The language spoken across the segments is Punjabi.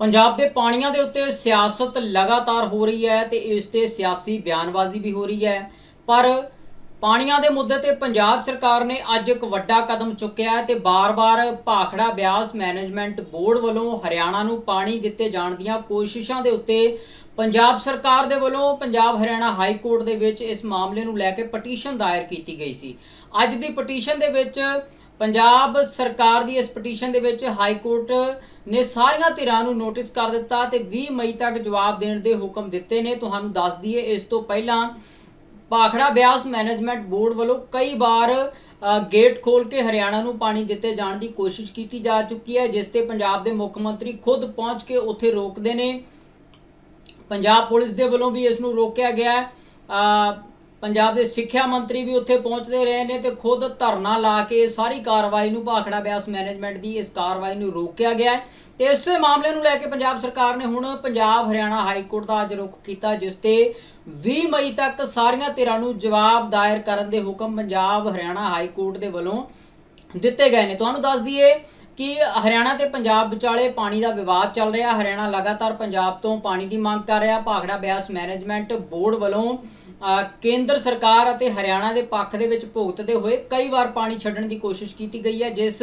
ਪੰਜਾਬ ਦੇ ਪਾਣੀਆਂ ਦੇ ਉੱਤੇ ਸਿਆਸਤ ਲਗਾਤਾਰ ਹੋ ਰਹੀ ਹੈ ਤੇ ਇਸ ਤੇ ਸਿਆਸੀ ਬਿਆਨਬਾਜ਼ੀ ਵੀ ਹੋ ਰਹੀ ਹੈ। ਪਰ ਪਾਣੀਆਂ ਦੇ ਮੁੱਦੇ ਤੇ ਪੰਜਾਬ ਸਰਕਾਰ ਨੇ ਅੱਜ ਇੱਕ ਵੱਡਾ ਕਦਮ ਚੁੱਕਿਆ ਹੈ ਤੇ ਬਾਰ-ਬਾਰ ਭਾਖੜਾ ਬਿਆਸ ਮੈਨੇਜਮੈਂਟ ਬੋਰਡ ਵੱਲੋਂ ਹਰਿਆਣਾ ਨੂੰ ਪਾਣੀ ਦਿੱਤੇ ਜਾਣ ਦੀਆਂ ਕੋਸ਼ਿਸ਼ਾਂ ਦੇ ਉੱਤੇ ਪੰਜਾਬ ਸਰਕਾਰ ਦੇ ਵੱਲੋਂ ਪੰਜਾਬ ਹਰਿਆਣਾ ਹਾਈ ਕੋਰਟ ਦੇ ਵਿੱਚ ਇਸ ਮਾਮਲੇ ਨੂੰ ਲੈ ਕੇ ਪਟੀਸ਼ਨ ਦਾਇਰ ਕੀਤੀ ਗਈ ਸੀ। ਅੱਜ ਦੀ ਪਟੀਸ਼ਨ ਦੇ ਵਿੱਚ ਪੰਜਾਬ ਸਰਕਾਰ ਦੀ ਇਸ ਪਟੀਸ਼ਨ ਦੇ ਵਿੱਚ ਹਾਈ ਕੋਰਟ ਨੇ ਸਾਰੀਆਂ ਧਿਰਾਂ ਨੂੰ ਨੋਟਿਸ ਕਰ ਦਿੱਤਾ ਤੇ 20 ਮਈ ਤੱਕ ਜਵਾਬ ਦੇਣ ਦੇ ਹੁਕਮ ਦਿੱਤੇ ਨੇ। ਤੁਹਾਨੂੰ ਦੱਸ ਦਈਏ, ਇਸ ਤੋਂ ਪਹਿਲਾਂ ਭਾਖੜਾ ਬਿਆਸ ਮੈਨੇਜਮੈਂਟ ਬੋਰਡ ਵੱਲੋਂ ਕਈ ਵਾਰ ਗੇਟ ਖੋਲ ਕੇ ਹਰਿਆਣਾ ਨੂੰ ਪਾਣੀ ਦਿੱਤੇ ਜਾਣ ਦੀ ਕੋਸ਼ਿਸ਼ ਕੀਤੀ ਜਾ ਚੁੱਕੀ ਹੈ, ਜਿਸ ਤੇ ਪੰਜਾਬ ਦੇ ਮੁੱਖ ਮੰਤਰੀ ਖੁਦ ਪਹੁੰਚ ਕੇ ਉੱਥੇ ਰੋਕਦੇ ਨੇ। ਪੰਜਾਬ ਪੁਲਿਸ ਦੇ ਵੱਲੋਂ ਵੀ ਇਸ ਨੂੰ ਰੋਕਿਆ ਗਿਆ ਹੈ। ਪੰਜਾਬ ਦੇ ਸਿੱਖਿਆ ਮੰਤਰੀ ਵੀ ਉੱਥੇ ਪਹੁੰਚਦੇ ਰਹੇ ਨੇ ਤੇ ਖੁਦ ਧਰਨਾ ਲਾ ਕੇ ਸਾਰੀ ਕਾਰਵਾਈ ਨੂੰ ਭਾਖੜਾ ਬਿਆਸ ਮੈਨੇਜਮੈਂਟ ਦੀ ਇਸ ਕਾਰਵਾਈ ਨੂੰ ਰੋਕਿਆ ਗਿਆ ਹੈ। ਤੇ ਇਸੇ ਮਾਮਲੇ ਨੂੰ ਲੈ ਕੇ ਪੰਜਾਬ ਸਰਕਾਰ ਨੇ ਹੁਣ ਪੰਜਾਬ ਹਰਿਆਣਾ ਹਾਈ ਕੋਰਟ ਦਾ ਅੱਜ ਰੁਖ ਕੀਤਾ, ਜਿਸ ਤੇ 20 ਮਈ ਤੱਕ ਸਾਰੀਆਂ ਧਿਰਾਂ ਨੂੰ ਜਵਾਬ ਦਾਇਰ ਕਰਨ ਦੇ ਹੁਕਮ ਪੰਜਾਬ ਹਰਿਆਣਾ ਹਾਈ ਕੋਰਟ ਦੇ ਵੱਲੋਂ ਦਿੱਤੇ ਗਏ ਨੇ। ਤੁਹਾਨੂੰ ਦੱਸ ਦਈਏ ਕਿ ਹਰਿਆਣਾ ਤੇ ਪੰਜਾਬ ਵਿਚਾਲੇ ਪਾਣੀ ਦਾ ਵਿਵਾਦ ਚੱਲ ਰਿਹਾ। ਹਰਿਆਣਾ ਲਗਾਤਾਰ ਪੰਜਾਬ ਤੋਂ ਪਾਣੀ ਦੀ ਮੰਗ ਕਰ ਰਿਹਾ। ਭਾਖੜਾ ਬਿਆਸ ਮੈਨੇਜਮੈਂਟ ਬੋਰਡ ਵੱਲੋਂ ਕੇਂਦਰ ਸਰਕਾਰ ਅਤੇ ਹਰਿਆਣਾ ਦੇ ਪੱਖ ਦੇ ਵਿੱਚ ਭੁਗਤਦੇ ਹੋਏ ਕਈ ਵਾਰ ਪਾਣੀ ਛੱਡਣ ਦੀ ਕੋਸ਼ਿਸ਼ ਕੀਤੀ ਗਈ ਹੈ, ਜਿਸ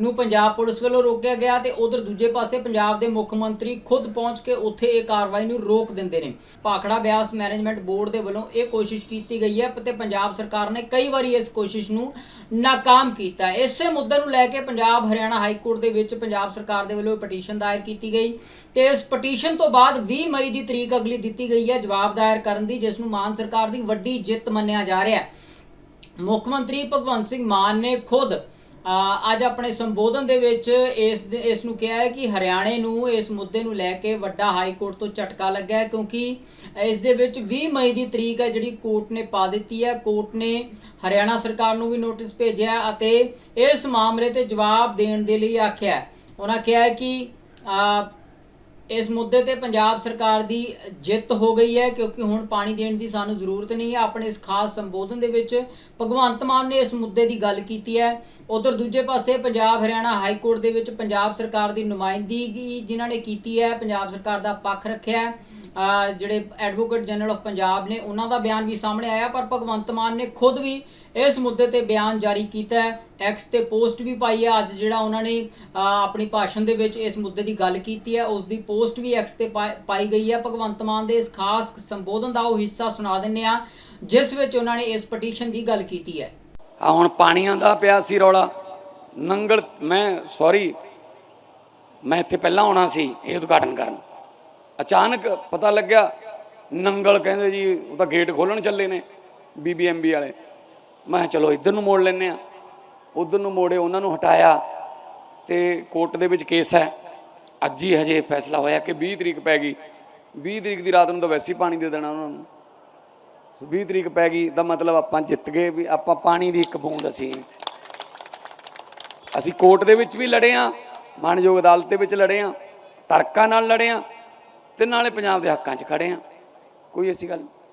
ਨੂੰ ਪੰਜਾਬ ਪੁਲਿਸ ਵੱਲੋਂ ਰੋਕਿਆ ਗਿਆ ਤੇ ਉਧਰ ਦੂਜੇ ਪਾਸੇ ਪੰਜਾਬ ਦੇ ਮੁੱਖ ਮੰਤਰੀ ਖੁਦ ਪਹੁੰਚ ਕੇ ਉੱਥੇ ਇਹ ਕਾਰਵਾਈ ਨੂੰ ਰੋਕ ਦਿੰਦੇ ਨੇ। ਭਾਖੜਾ ਬਿਆਸ ਮੈਨੇਜਮੈਂਟ ਬੋਰਡ ਦੇ ਵੱਲੋਂ ਇਹ ਕੋਸ਼ਿਸ਼ ਕੀਤੀ ਗਈ ਹੈ ਤੇ ਪੰਜਾਬ ਸਰਕਾਰ ਨੇ ਕਈ ਵਾਰੀ ਇਸ ਕੋਸ਼ਿਸ਼ ਨੂੰ ਨਾਕਾਮ ਕੀਤਾ ਇਸੇ ਮੁੱਦੇ ਨੂੰ ਲੈ ਕੇ ਪੰਜਾਬ ਹਰਿਆਣਾ ਹਾਈ ਕੋਰਟ ਦੇ ਵਿੱਚ ਪੰਜਾਬ ਸਰਕਾਰ ਦੇ ਵੱਲੋਂ ਪਟੀਸ਼ਨ ਦਾਇਰ ਕੀਤੀ ਗਈ ਤੇ ਇਸ ਪਟੀਸ਼ਨ ਤੋਂ ਬਾਅਦ 20 ਮਈ ਦੀ ਤਰੀਕ ਅਗਲੀ ਦਿੱਤੀ ਗਈ ਹੈ ਜਵਾਬ ਦਾਇਰ ਕਰਨ ਦੀ, ਜਿਸ ਨੂੰ ਮਾਨ ਸਰਕਾਰ ਦੀ ਵੱਡੀ ਜਿੱਤ ਮੰਨਿਆ ਜਾ ਰਿਹਾ ਹੈ। ਮੁੱਖ ਮੰਤਰੀ ਭਗਵੰਤ ਸਿੰਘ ਮਾਨ ਨੇ ਖੁਦ ਅੱਜ ਆਪਣੇ ਸੰਬੋਧਨ ਦੇ ਵਿੱਚ ਇਸ ਇਸ ਨੂੰ ਕਿਹਾ ਹੈ ਕਿ ਹਰਿਆਣੇ ਨੂੰ ਇਸ ਮੁੱਦੇ ਨੂੰ ਲੈ ਕੇ ਵੱਡਾ ਹਾਈ ਕੋਰਟ ਤੋਂ ਝਟਕਾ ਲੱਗਾ ਹੈ ਕਿਉਂਕਿ ਇਸ ਦੇ ਵਿੱਚ 20 ਮਈ ਦੀ ਤਰੀਕ ਹੈ ਜਿਹੜੀ ਕੋਰਟ ਨੇ ਪਾ ਦਿੱਤੀ ਹੈ। ਕੋਰਟ ਨੇ ਹਰਿਆਣਾ ਸਰਕਾਰ ਨੂੰ ਵੀ ਨੋਟਿਸ ਭੇਜਿਆ ਅਤੇ ਇਸ ਮਾਮਲੇ ਤੇ ਜਵਾਬ ਦੇਣ ਦੇ ਲਈ ਆਖਿਆ ਉਹਨਾਂ ਕਿਹਾ ਹੈ ਕਿ ਅ, ਇਸ ਮੁੱਦੇ ਤੇ ਪੰਜਾਬ ਸਰਕਾਰ ਦੀ ਜਿੱਤ ਹੋ ਗਈ ਹੈ, ਕਿਉਂਕਿ ਹੁਣ ਪਾਣੀ ਦੇਣ ਦੀ ਸਾਨੂੰ ਜ਼ਰੂਰਤ ਨਹੀਂ ਹੈ। ਆਪਣੇ ਇਸ ਖਾਸ ਸੰਬੋਧਨ ਦੇ ਵਿੱਚ ਭਗਵੰਤ ਮਾਨ ਨੇ ਇਸ ਮੁੱਦੇ ਦੀ ਗੱਲ ਕੀਤੀ ਹੈ। ਉਧਰ ਦੂਜੇ ਪਾਸੇ ਪੰਜਾਬ ਹਰਿਆਣਾ ਹਾਈ ਕੋਰਟ ਦੇ ਵਿੱਚ ਪੰਜਾਬ ਸਰਕਾਰ ਦੀ ਨੁਮਾਇੰਦਗੀ ਜਿਨ੍ਹਾਂ ਨੇ ਕੀਤੀ ਹੈ, ਪੰਜਾਬ ਸਰਕਾਰ ਦਾ ਪੱਖ ਰੱਖਿਆ ਹੈ। ਜਿਹੜੇ ਐਡਵੋਕੇਟ ਜਨਰਲ ਆਫ ਪੰਜਾਬ ਨੇ, ਉਹਨਾਂ ਦਾ ਬਿਆਨ ਵੀ ਸਾਹਮਣੇ ਆਇਆ, ਪਰ ਭਗਵੰਤ ਮਾਨ ਨੇ ਖੁਦ ਵੀ ਇਸ ਮੁੱਦੇ ਤੇ ਬਿਆਨ ਜਾਰੀ ਕੀਤਾ ਹੈ। ਐਕਸ ਤੇ ਪੋਸਟ ਵੀ ਪਾਈ ਹੈ। ਅੱਜ ਜਿਹੜਾ ਉਹਨਾਂ ਨੇ ਆਪਣੀ ਭਾਸ਼ਣ ਦੇ ਵਿੱਚ ਇਸ ਮੁੱਦੇ ਦੀ ਗੱਲ ਕੀਤੀ ਹੈ, ਉਸ ਦੀ ਪੋਸਟ ਵੀ ਐਕਸ ਤੇ ਪਾ- ਪਾਈ ਗਈ ਹੈ। ਭਗਵੰਤ ਮਾਨ ਦੇ ਇਸ ਖਾਸ ਸੰਬੋਧਨ ਦਾ ਉਹ ਹਿੱਸਾ ਸੁਣਾ ਦਿੰਨੇ ਆ ਜਿਸ ਵਿੱਚ ਉਹਨਾਂ ਨੇ ਇਸ ਪਟੀਸ਼ਨ ਦੀ ਗੱਲ ਕੀਤੀ ਹੈ। ਆ ਹੁਣ ਪਾਣੀਆਂ ਦਾ ਪਿਆ ਸੀ ਰੌਲਾ। ਨੰਗਲ, ਮੈਂ ਸੌਰੀ ਮੈਂ ਇੱਥੇ ਪਹਿਲਾਂ ਆਉਣਾ ਸੀ, ਇਹ ਉਦਘਾਟਨ ਕਰਨ। ਅਚਾਨਕ ਪਤਾ ਲੱਗਿਆ, ਨੰਗਲ ਕਹਿੰਦੇ ਜੀ, ਉਹ ਤਾਂ ਗੇਟ ਖੋਲਣ ਚੱਲੇ ਨੇ ਬੀਬੀਐਮਬੀ ਵਾਲੇ। ਮੈਂ ਕਿਹਾ, ਚਲੋ ਇੱਧਰ ਨੂੰ ਮੋੜ ਲੈਨੇ ਆ ਉਧਰ ਨੂੰ ਮੋੜੇ, ਉਹਨਾਂ ਨੂੰ ਹਟਾਇਆ ਤੇ ਕੋਰਟ ਦੇ ਵਿੱਚ ਕੇਸ ਹੈ। ਅੱਜ ਹੀ ਹਜੇ ਫੈਸਲਾ ਹੋਇਆ ਕਿ 20 ਤਰੀਕ ਪੈ ਗਈ। 20 ਤਰੀਕ ਦੀ ਰਾਤ ਨੂੰ ਤਾਂ ਵੈਸੇ ਹੀ ਪਾਣੀ ਦੇ ਦੇਣਾ ਉਹਨਾਂ ਨੂੰ। ਸੋ 20 ਤਰੀਕ ਪੈ ਗਈ ਦਾ ਮਤਲਬ ਆਪਾਂ ਜਿੱਤ ਗਏ ਵੀ ਆਪਾਂ ਪਾਣੀ ਦੀ ਇੱਕ ਬੂੰਦ ਅਸੀਂ। ਅਸੀਂ ਕੋਰਟ ਦੇ ਵਿੱਚ ਵੀ ਲੜੇ ਆ ਮਾਨਯੋਗ ਅਦਾਲਤ ਦੇ ਵਿੱਚ ਲੜੇ ਆ ਤਰਕਾਂ ਨਾਲ ਲੜੇ ਆ ਤੇ ਨਾਲੇ ਪੰਜਾਬ ਦੇ ਹੱਕਾਂ 'ਚ ਖੜੇ ਆ ਕੋਈ ਐਸੀ ਗੱਲ ਨਹੀਂ।